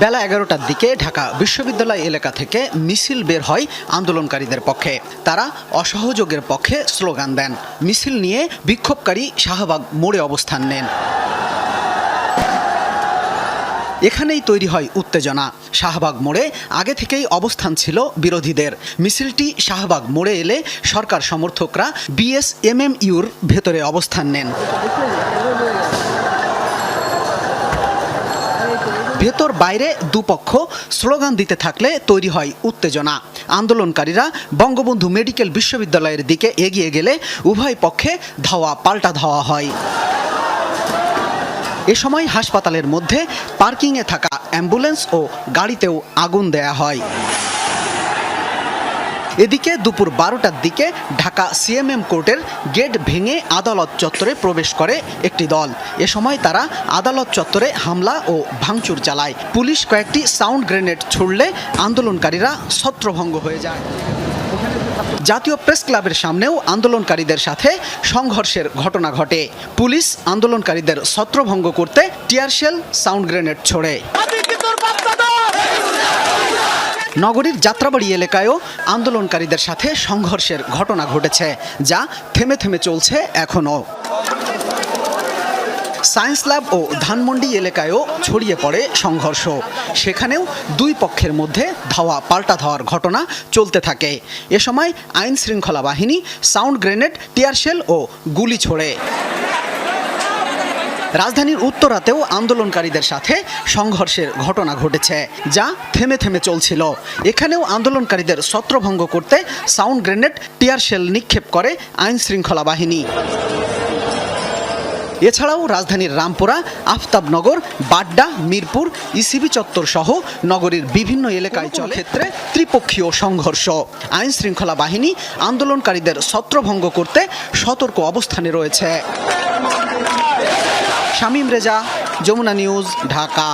বেলা এগারোটার দিকে ঢাকা বিশ্ববিদ্যালয় এলাকা থেকে মিছিল বের হয় আন্দোলনকারীদের পক্ষে। তারা অসহযোগের পক্ষে স্লোগান দেন। মিছিল নিয়ে বিক্ষোভকারী শাহবাগ মোড়ে অবস্থান নেন। এখানেই তৈরি হয় উত্তেজনা। শাহবাগ মোড়ে আগে থেকেই অবস্থান ছিল বিরোধীদের। মিছিলটি শাহবাগ মোড়ে এলে সরকার সমর্থকরা বিএসএমএমইউর ভেতরে অবস্থান নেন। ভেতর বাইরে দুপক্ষ স্লোগান দিতে থাকলে তৈরি হয় উত্তেজনা। আন্দোলনকারীরা বঙ্গবন্ধু মেডিকেল বিশ্ববিদ্যালয়ের দিকে এগিয়ে গেলে উভয় পক্ষে ধাওয়া পাল্টা ধাওয়া হয়। এ সময় হাসপাতালের মধ্যে পার্কিংয়ে থাকা অ্যাম্বুলেন্স ও গাড়িতেও আগুন দেয়া হয়। এদিকে দুপুর বারোটার দিকে ঢাকা সিএমএম কোর্টের গেট ভেঙে আদালত চত্বরে প্রবেশ করে একটি দল। এ সময় তারা আদালত চত্বরে হামলা ও ভাঙচুর চালায়। পুলিশ কয়েকটি সাউন্ড গ্রেনেড ছুড়লে আন্দোলনকারীরা ছত্রভঙ্গ হয়ে যায়। জাতীয় প্রেস ক্লাবের সামনেও আন্দোলনকারীদের সাথে সংঘর্ষের ঘটনা ঘটে। পুলিশ আন্দোলনকারীদের ছত্রভঙ্গ করতে টিয়ারশেল সাউন্ড গ্রেনেড ছোড়ে। নগরীর যাত্রাবাড়ি এলাকায়ও আন্দোলনকারীদের সাথে সংঘর্ষের ঘটনা ঘটেছে, যা থেমে থেমে চলছে এখনও। সায়েন্স ল্যাব ও ধানমন্ডি এলাকায়ও ছড়িয়ে পড়ে সংঘর্ষ। সেখানেও দুই পক্ষের মধ্যে ধাওয়া পাল্টা ধাওয়ার ঘটনা চলতে থাকে। এ সময় আইন শৃঙ্খলা বাহিনী, সাউন্ড গ্রেনেড টিয়ারশেল ও গুলি ছোড়ে। রাজধানীর উত্তরাতেও আন্দোলনকারীদের সাথে সংঘর্ষের ঘটনা ঘটেছে, যা থেমে থেমে চলছিল। এখানেও আন্দোলনকারীদের ছত্রভঙ্গ করতে সাউন্ড গ্রেনেড টিয়ারশেল নিক্ষেপ করে আইন শৃঙ্খলা বাহিনী। এছাড়াও রাজধানীর রামপুরা, আফতাবনগর, বাড্ডা, মিরপুর, ইসিবি চত্বর সহ নগরীর বিভিন্ন এলাকায় চলে ক্ষেত্রে ত্রিপক্ষীয় সংঘর্ষ। আইন শৃঙ্খলা বাহিনী আন্দোলনকারীদের ছত্রভঙ্গ করতে সতর্ক অবস্থানে রয়েছে। শামীম রেজা যমুনা নিউজ ঢাকা।